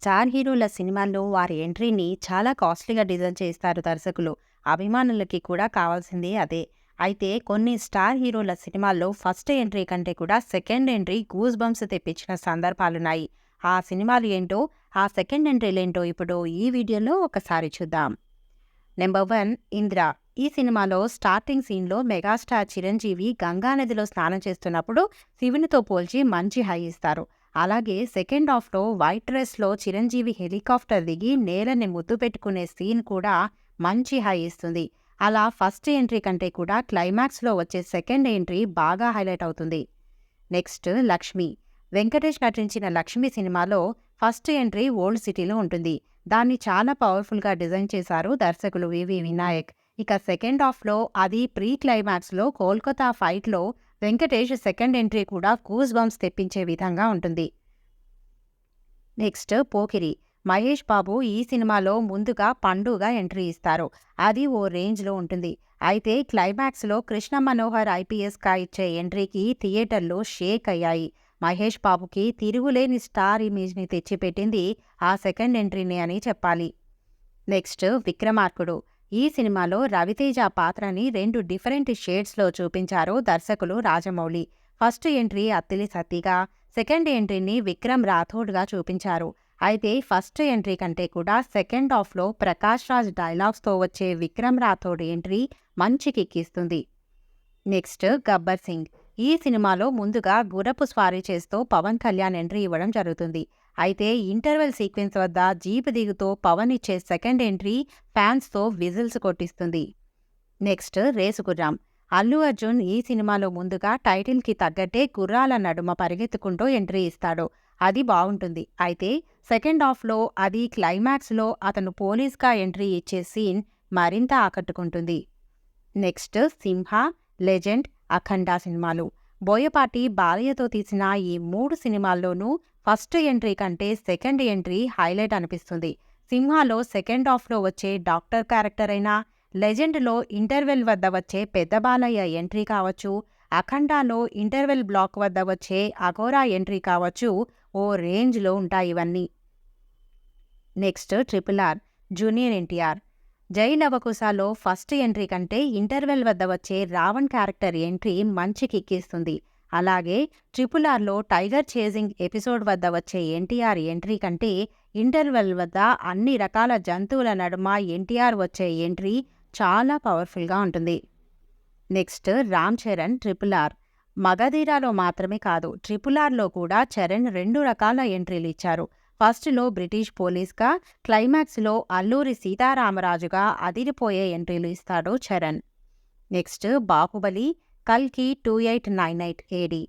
Star హీరోల సినిమాల్లో వారి ఎంట్రీని చాలా కాస్ట్లీగా డిజైన్ చేస్తారు దర్శకులు. అభిమానులకి కూడా కావాల్సింది అదే. అయితే కొన్ని స్టార్ హీరోల సినిమాల్లో ఫస్ట్ ఎంట్రీ కంటే కూడా సెకండ్ ఎంట్రీ గూస్ బంప్స్ తెప్పించిన సందర్భాలున్నాయి. ఆ సినిమాలు ఏంటో ఆ సెకండ్ ఎంట్రీలు ఏంటో ఇప్పుడు ఈ వీడియోలో ఒకసారి చూద్దాం. Number one Indra. ఈ సినిమాలో స్టార్టింగ్ సీన్లో మెగాస్టార్ చిరంజీవి గంగానదిలో స్నానం చేస్తున్నప్పుడు శివునితో పోల్చి మంచి హై ఇస్తారు. అలాగే సెకండ్ హాఫ్లో వైట్ డ్రెస్లో చిరంజీవి హెలికాప్టర్ దిగి నేలని ముద్దు పెట్టుకునే సీన్ కూడా మంచి హై ఇస్తుంది. అలా ఫస్ట్ ఎంట్రీ కంటే కూడా క్లైమాక్స్లో వచ్చే సెకండ్ ఎంట్రీ బాగా హైలైట్ అవుతుంది. నెక్స్ట్ లక్ష్మి. వెంకటేష్ నటించిన లక్ష్మి సినిమాలో ఫస్ట్ ఎంట్రీ ఓల్డ్ సిటీలో ఉంటుంది. దాన్ని చాలా పవర్ఫుల్గా డిజైన్ చేశారు దర్శకులు వివి వినాయక్. ఇక సెకండ్ హాఫ్లో అది ప్రీ క్లైమాక్స్లో కోల్కతా ఫైట్లో వెంకటేష్ సెకండ్ ఎంట్రీ కూడా కూజ్ బంప్స్ తెప్పించే విధంగా ఉంటుంది. నెక్స్ట్ పోకిరి. మహేష్ బాబు ఈ సినిమాలో ముందుగా పండుగ ఎంట్రీ ఇస్తారు. అది ఓ రేంజ్లో ఉంటుంది. అయితే క్లైమాక్స్లో కృష్ణ మనోహర్ ఐపీఎస్గా ఇచ్చే ఎంట్రీకి థియేటర్లో షేక్ అయ్యాయి. మహేష్ బాబుకి తిరుగులేని స్టార్ ఇమేజ్ని తెచ్చిపెట్టింది ఆ సెకండ్ ఎంట్రీని అని చెప్పాలి. నెక్స్ట్ విక్రమార్కుడు. ఈ సినిమాలో రవితేజ పాత్రని రెండు డిఫరెంట్ షేడ్స్లో చూపించారు దర్శకులు రాజమౌళి. ఫస్ట్ ఎంట్రీ అత్తిలి సతీగా సెకండ్ ఎంట్రీని విక్రమ్ రాథోడ్గా చూపించారు. అయితే ఫస్ట్ ఎంట్రీ కంటే కూడా సెకండ్ హాఫ్లో ప్రకాష్ రాజ్ డైలాగ్స్తో వచ్చే విక్రమ్ రాథోడ్ ఎంట్రీ మంచి కిక్కిస్తుంది నెక్స్ట్ గబ్బర్ సింగ్. ఈ సినిమాలో ముందుగా గుర్రపు స్వారీ చేస్తూ పవన్ కళ్యాణ్ ఎంట్రీ ఇవ్వడం జరుగుతుంది. అయితే ఇంటర్వెల్ సీక్వెన్స్ వద్ద జీప్ దిగుతో పవన్ ఇచ్చే సెకండ్ ఎంట్రీ ఫ్యాన్స్తో whistles కొట్టిస్తుంది. Next race Gurram. Allu Arjun ఈ సినిమాలో ముందుగా టైటిల్కి తగ్గట్టే గుర్రాల నడుమ పరిగెత్తుకుంటూ ఎంట్రీ ఇస్తాడు. అది బాగుంటుంది. అయితే సెకండ్ హాఫ్లో అది క్లైమాక్స్లో అతను పోలీస్గా ఎంట్రీ ఇచ్చే సీన్ మరింత ఆకట్టుకుంటుంది. నెక్స్ట్ సింహ లెజెండ్ అఖండ సినిమాలు. బోయపాటి బాలయ్యతో తీసిన ఈ మూడు సినిమాల్లోనూ ఫస్ట్ ఎంట్రీ కంటే సెకండ్ ఎంట్రీ హైలైట్ అనిపిస్తుంది. సింహాలో సెకండ్ హాఫ్లో వచ్చే డాక్టర్ క్యారెక్టర్ అయినా లెజెండ్లో ఇంటర్వెల్ వద్ద వచ్చే పెద్ద బాలయ్య ఎంట్రీ కావచ్చు అఖండాలో ఇంటర్వెల్ బ్లాక్ వద్ద వచ్చే అఘోరా ఎంట్రీ కావచ్చు ఓ రేంజ్లో ఉంటాయి ఇవన్నీ. Next triple R junior NTR. Jai నవకుశాలో first entry కంటే ఇంటర్వెల్ వద్ద వచ్చే రావణ్ క్యారెక్టర్ ఎంట్రీ మంచి కిక్కిస్తుంది. అలాగే ట్రిపుల్ ఆర్లో టైగర్ చేజింగ్ ఎపిసోడ్ వద్ద వచ్చే ఎన్టీఆర్ ఎంట్రీ కంటే ఇంటర్వెల్ వద్ద అన్ని రకాల జంతువుల నడుమ ఎన్టీఆర్ వచ్చే ఎంట్రీ చాలా పవర్ఫుల్గా ఉంటుంది. Next Ram Charan triple R. మగధీరాలో మాత్రమే కాదు ట్రిపుల్ ఆర్లో కూడా చరణ్ రెండు రకాల ఎంట్రీలు ఇచ్చారు. ఫస్ట్లో బ్రిటిష్ పోలీస్గా క్లైమాక్స్లో అల్లూరి సీతారామరాజుగా అదిరిపోయే ఎంట్రీలు ఇస్తాడు చరణ్. నెక్స్ట్ బాహుబలి కల్కి two eight nine eight AD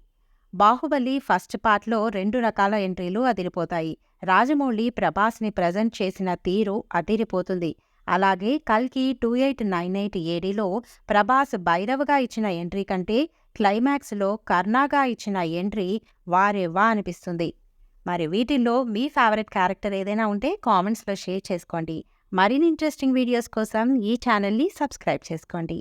Baahubali first పార్ట్లో రెండు రకాల ఎంట్రీలు అదిరిపోతాయి. రాజమౌళి ప్రభాస్ని ప్రజెంట్ చేసిన తీరు అదిరిపోతుంది. అలాగే కల్కి టూ ఎయిట్ నైన్ ఎయిట్ ఏడీలో ప్రభాస్ భైరవ్గా ఇచ్చిన ఎంట్రీ కంటే క్లైమాక్స్లో కర్ణాగా ఇచ్చిన ఎంట్రీ వారెవ్వా అనిపిస్తుంది. మరి వీటిల్లో మీ ఫేవరెట్ క్యారెక్టర్ ఏదైనా ఉంటే కామెంట్స్లో షేర్ చేసుకోండి. మరిన్ని ఇంట్రెస్టింగ్ వీడియోస్ కోసం ఈ ఛానల్ని సబ్స్క్రైబ్ చేసుకోండి.